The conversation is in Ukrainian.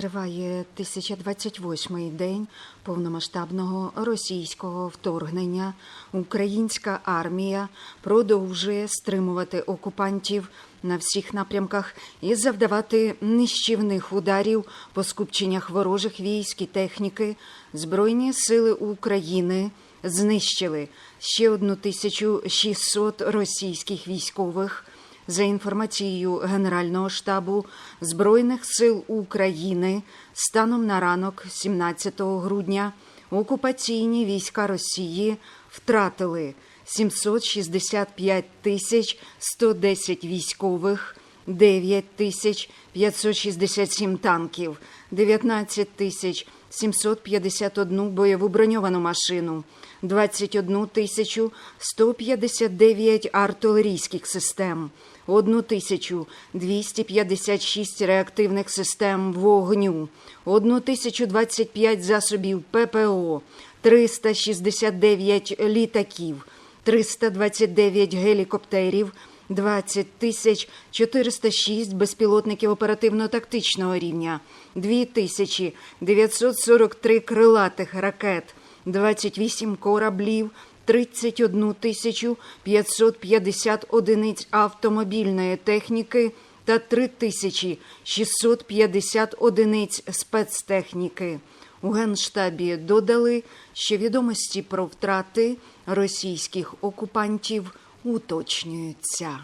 Триває 1028-й день повномасштабного російського вторгнення. Українська армія продовжує стримувати окупантів на всіх напрямках і завдавати нищівних ударів по скупченнях ворожих військ і техніки. Збройні сили України знищили ще 1600 російських військових. За інформацією Генерального штабу Збройних сил України, станом на ранок 17 грудня окупаційні війська Росії втратили 765 тисяч 110 військових, 9 тисяч 567 танків, 19 тисяч 751 бойову броньовану машину, 21 тисячу 159 артилерійських систем, 1 тисячу 256 реактивних систем вогню, 1 тисячу 25 засобів ППО, 369 літаків, 329 гелікоптерів, 20 тисяч 406 безпілотників оперативно-тактичного рівня, 2 тисячі 943 крилатих ракет, 28 кораблів, 31 тисячу 550 одиниць автомобільної техніки та 3 тисячі 650 одиниць спецтехніки. У Генштабі додали, що відомості про втрати російських окупантів уточнюються.